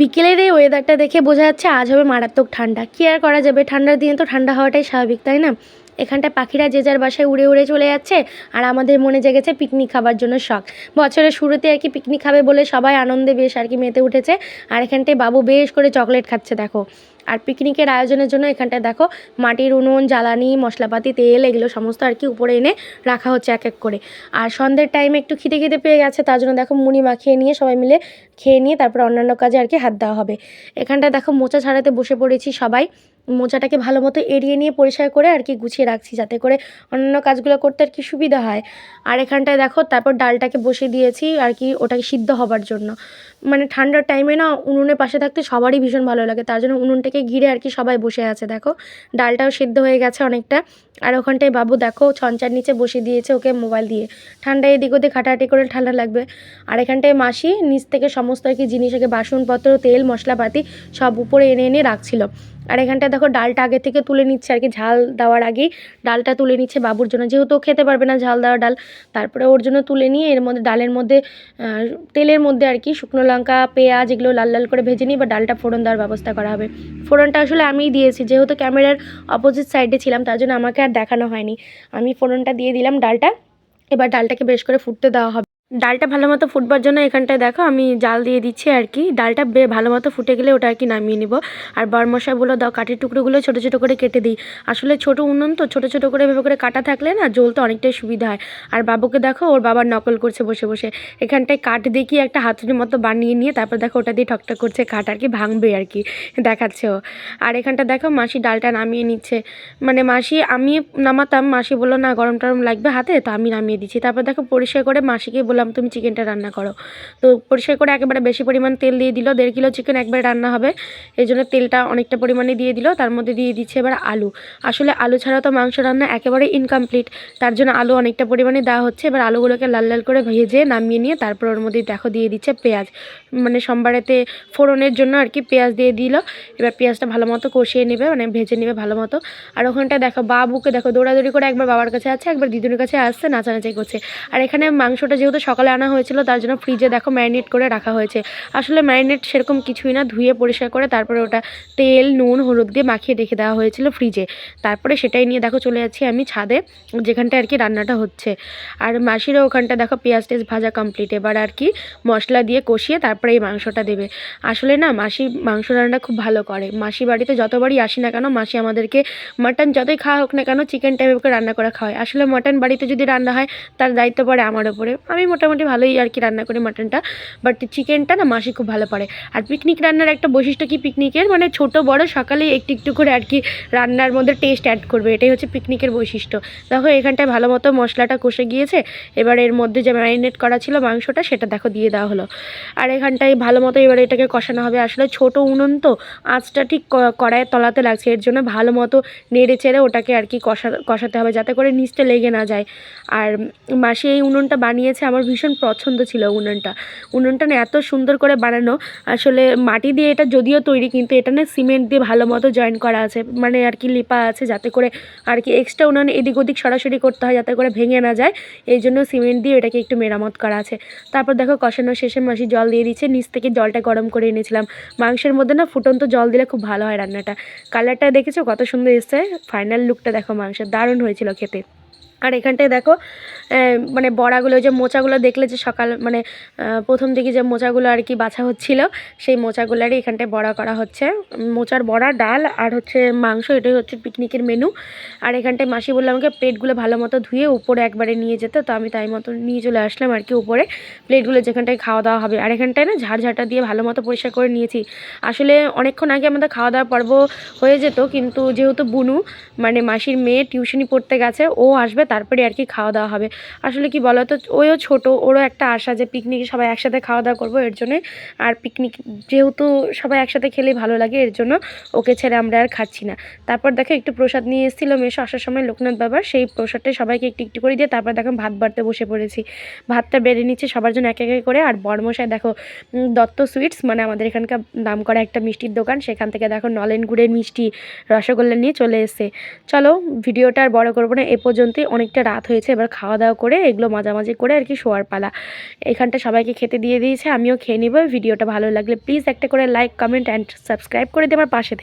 বিকেলের এই ওয়েদারটা দেখে বোঝা যাচ্ছে আজ হবে মারাত্মক ঠান্ডা। কী আর করা যাবে? ঠান্ডার দিনে তো ঠান্ডা হওয়াটাই স্বাভাবিক, তাই না? এখানটা পাখিরা যে যার বাসায় উড়ে উড়ে চলে যাচ্ছে আর আমাদের মনে জেগেছে পিকনিক খাবার জন্য শখ। বছরের শুরুতে আর কি পিকনিক খাবে বলে সবাই আনন্দে বেশ আর কি মেতে উঠেছে। আর এখানটায় বাবু বেশ করে চকলেট খাচ্ছে, দেখো। আর পিকনিকের আয়োজনের জন্য এখানটায় দেখো মাটির উনুন, জ্বালানি, মশলাপাতি, তেল, এগুলো সমস্ত আর কি উপরে এনে রাখা হচ্ছে এক এক করে। আর সন্ধ্যের টাইমে একটু খিদে খিদে পেয়ে গেছে, তার জন্য দেখো মুড়ি মাখিয়ে নিয়ে সবাই মিলে খেয়ে নিয়ে তারপর অন্যান্য কাজে আর কি হাত দেওয়া হবে। এখানটায় দেখো মোচা ছাড়াতে বসে পড়েছি সবাই। মোচাটাকে ভালো মতো এড়িয়ে নিয়ে পরিষ্কার করে আর কি গুছিয়ে রাখছি, যাতে করে অন্যান্য কাজগুলো করতে আর কি সুবিধা হয়। আর এখানটায় দেখো, তারপর ডালটাকে বসিয়ে দিয়েছি আর কি ওটাকে সিদ্ধ হবার জন্য। মানে ঠান্ডার টাইমে না উনুনের পাশে থাকতে সবারই ভীষণ ভালো লাগে, তার জন্য উনুনটাকে ঘিরে আর কি সবাই বসে আছে, দেখো। ডালটাও সিদ্ধ হয়ে গেছে অনেকটা। আর ওখানটায় বাবু দেখো, ছঞ্চার নিচে বসে দিয়েছে ওকে মোবাইল দিয়ে। ঠান্ডায় এদিক ওদিক হাঁটাহাঁটি করে ঠান্ডা লাগবে। আর এখানটায় মাসি নিচ থেকে সমস্ত আর কি জিনিস আগে বাসনপত্র, তেল, মশলাপাতি সব উপরে এনে এনে রাখছিল। আর এখানটা দেখো ডালটা আগে থেকে তুলে নিচ্ছে আর কি, ঝাল দেওয়ার আগেই ডালটা তুলে নিচ্ছে বাবুর জন্য। যেহেতু খেতে পারবে না ঝাল দেওয়া ডাল, তারপরে ওর জন্য তুলে নিয়ে এর মধ্যে ডালের মধ্যে তেলের মধ্যে আর কি শুকনো লঙ্কা, পেঁয়াজ এগুলো লাল লাল করে ভেজে নিই বা ডালটা ফোড়ন দেওয়ার ব্যবস্থা করা হবে। ফোড়নটা আসলে আমিই দিয়েছি, যেহেতু ক্যামেরার অপোজিট সাইডে ছিলাম, তার জন্য আমাকে আর দেখানো হয়নি। আমি ফোড়নটা দিয়ে দিলাম ডালটা, এবার ডালটাকে বেশ করে ফুটতে দেওয়া হবে। ডালটা ভালো মতো ফুটবার জন্য এখানটায় দেখো, আমি জাল দিয়ে দিচ্ছি আর কি। ডালটা বে ভালো মতো ফুটে গেলে ওটা আর কি নামিয়ে নিব। আর বর বরমশাগুলো দাও, কাঠের টুকরোগুলো ছোটো ছোটো করে কেটে দিই। আসলে ছোটো উনুন তো, ছোটো ছোটো করে এভাবে করে কাটা থাকলে না জ্বলতে অনেকটাই সুবিধা হয়। আর বাবুকে দেখো, ওর বাবার নকল করছে বসে বসে। এখানটায় কাঠ দেখিয়ে একটা হাতুড়ির মতো বানিয়ে নিয়ে তারপর দেখো ওটা দিয়ে ঠকঠক করছে, কাঠ আর কি ভাঙবে আর কি, দেখাচ্ছে ও। আর এখানটা দেখো, মাসি ডালটা নামিয়ে নিচ্ছে। মানে মাসি, আমি নামাতাম, মাসি বলল, না, গরম টরম লাগবে হাতে? তো আমি নামিয়ে দিচ্ছি। তারপর দেখো, পরিষ্কার করে মাসিকে বললাম তুমি চিকেনটা রান্না করো। তো পরিষ্কার করে একেবারে বেশি পরিমাণ তেল দিয়ে দিল, দেড় কিলো চিকেন একবারে রান্না হবে। এই জন্য তেলটা অনেকটা পরিমাণে দিয়ে দিল, তার মধ্যে দিয়ে দিচ্ছে এবার আলু। আসলে আলু ছাড়া তো মাংস রান্না একেবারে ইনকমপ্লিট তার জন্য আলু অনেকটা পরিমাণে দেওয়া হচ্ছে। এবার আলুগুলোকে লাল লাল করে ভেজে নামিয়ে নিয়ে তারপর ওর মধ্যে দেখো দিয়ে দিচ্ছে পেঁয়াজ। মানে সোমবারেতে ফোড়নের জন্য আর কি পেঁয়াজ দিয়ে দিল। এবার পেঁয়াজটা ভালো মতো কষিয়ে নেবে মানে ভেজে নেবে ভালো মতো। আর ওখানটায় দেখো বাবুকে দেখো দৌড়াদৌড়ি করে একবার বাবার কাছে আছে, একবার দিদুনের কাছে আসছে, নাচানাচি করছে। আর এখানে মাংসটা যেহেতু সকালে আনা হয়েছিল, তার জন্য ফ্রিজে দেখো ম্যারিনেট করে রাখা হয়েছে। আসলে ম্যারিনেট সেরকম কিছুই না, ধুয়ে পরিষ্কার করে তারপরে ওটা তেল, নুন, হলুদ দিয়ে মাখিয়ে রেখে দেওয়া হয়েছিল ফ্রিজে তারপরে সেটাই নিয়ে দেখো চলে যাচ্ছি আমি ছাদে যেখানটা আর কি রান্নাটা হচ্ছে। আর মাসিরও ওখানটা দেখো পেঁয়াজ টেজ ভাজা কমপ্লিট এবার আর কি মশলা দিয়ে কষিয়ে তারপরে এই মাংসটা দেবে। আসলে না, মাসি মাংস রান্না খুব ভালো করে। মাসি বাড়িতে যতবারই আসি না কেন, মাসি আমাদেরকে মাটন যতই খাওয়া হোক না কেন চিকেন টাইপের রান্না করে খাওয়ায়। আসলে মাটন বাড়িতে যদি রান্না হয়, তার দায়িত্ব পড়ে আমার ওপরে আমি মোটামুটি ভালোই আর কি রান্না করি মাটনটা। বাট চিকেনটা না মাসি খুব ভালো পারে। আর পিকনিক রান্নার একটা বৈশিষ্ট্য কি পিকনিকের মানে ছোট বড় সকালে একটু একটু করে আর কি রান্নার মধ্যে টেস্ট অ্যাড করবে। এটাই হচ্ছে পিকনিকের বৈশিষ্ট্য। দেখো, এখানটায় ভালো মতো মশলাটা কষে গিয়েছে। এবার এর মধ্যে যে ম্যারিনেট করা ছিল মাংসটা, সেটা দেখো দিয়ে দেওয়া হলো। আর এখানটায় ভালো মতো এবার এটাকে কষানো হবে। আসলে ছোট উনুন তো, আঁচটা ঠিক কড়াইয়ের তলাতে লাগছে। এর জন্য ভালো মতো নেড়ে চেড়ে ওটাকে আর কি কষা, কষাতে হবে, যাতে করে নিচটা লেগে না যায়। আর মাসি এই উনুনটা বানিয়েছে আমার ভীষণ পছন্দ ছিল উনুনটা। উনুনটা না এত সুন্দর করে বানানো, আসলে মাটি দিয়ে এটা যদিও তৈরি, কিন্তু এটা না সিমেন্ট দিয়ে ভালো মতো জয়েন করা আছে। মানে আর কি লিপা আছে যাতে করে আর কি এক্সট্রা উনুন এদিক ওদিক সরাসরি করতে হয় যাতে করে ভেঙে না যায়। এই জন্য সিমেন্ট দিয়ে এটাকে একটু মেরামত করা আছে। তারপর দেখো কষানো শেষে মাসি জল দিয়ে দিচ্ছে, নিচ থেকে জলটা গরম করে এনেছিলাম। মাংসের মধ্যে না ফুটন্ত জল দিলে খুব ভালো হয় রান্নাটা। কালারটা দেখেছ কত সুন্দর এসছে? ফাইনাল লুকটা দেখো মাংসের, দারুণ হয়েছিল খেতে। আর এখানটায় দেখো মানে বড়াগুলো, যে মোচাগুলো দেখলে যে সকাল মানে প্রথম দিকে যে মোচাগুলো আর কি বাছা হচ্ছিল, সেই মোচাগুলোরই এখানটায় বড়া করা হচ্ছে। মোচার বড়া, ডাল আর হচ্ছে মাংস, এটাই হচ্ছে পিকনিকের মেনু। আর এখানটায় মাসি বলল আমাকে প্লেটগুলো ভালো মতো ধুয়ে উপরে একবারে নিয়ে যেতে, তো আমি তাই মতো নিয়ে চলে আসলাম আর কি উপরে। প্লেটগুলো যেখানটায় খাওয়া দাওয়া হবে। আর এখানটায় না ঝাড়ঝাঁটা দিয়ে ভালো মতো পরিষ্কার করে নিয়েছি। আসলে অনেকক্ষণ আগে আমাদের খাওয়া দাওয়া পর্ব হয়ে যেত, কিন্তু যেহেতু বুনু মানে মাসির মেয়ে টিউশনি পড়তে গেছে, ও আসবে তারপরে আর কি খাওয়া দাওয়া হবে। আসলে কি বলো তো ওইও ছোট, ওরও একটা আশা যে পিকনিকে সবাই একসাথে খাওয়া দাওয়া করব এর জন্যে। আর পিকনিক যেহেতু সবাই একসাথে খেলেই ভালো লাগে, এর জন্য ওকে ছেড়ে আমরা আর খাচ্ছি না। তারপর দেখো একটু প্রসাদ নিয়ে এসেছিল মেশো, আসার সময় লোকনাথ বাবার। সেই প্রসাদটা সবাইকে একটু একটু করে দিয়ে তারপর দেখো ভাত বাড়তে বসে পড়েছি। ভাতটা বেড়ে নিচ্ছে সবার জন্য এক এক করে। আর বড়মশাই দেখো দত্ত সুইটস মানে আমাদের এখানকার নাম করা একটা মিষ্টির দোকান। সেখান থেকে দেখো নলেন গুড়ের মিষ্টি, রসগোল্লা নিয়ে চলে এসেছে। চলো, ভিডিওটা আর বড় করব না, এ পর্যন্তই। অনেকটা রাত হয়েছে, এবার খাওয়া দাওয়া করে এগুলো মাঝামাঝি করে আর কি শোয়ার পালা। এখানটা সবাইকে খেতে দিয়ে দিয়েছে, আমিও খেয়ে নিব, ভিডিওটা ভালো লাগলে প্লিজ একটা করে লাইক কমেন্ট অ্যান্ড সাবস্ক্রাইব করে দিয়ে আমার পাশে থেকে।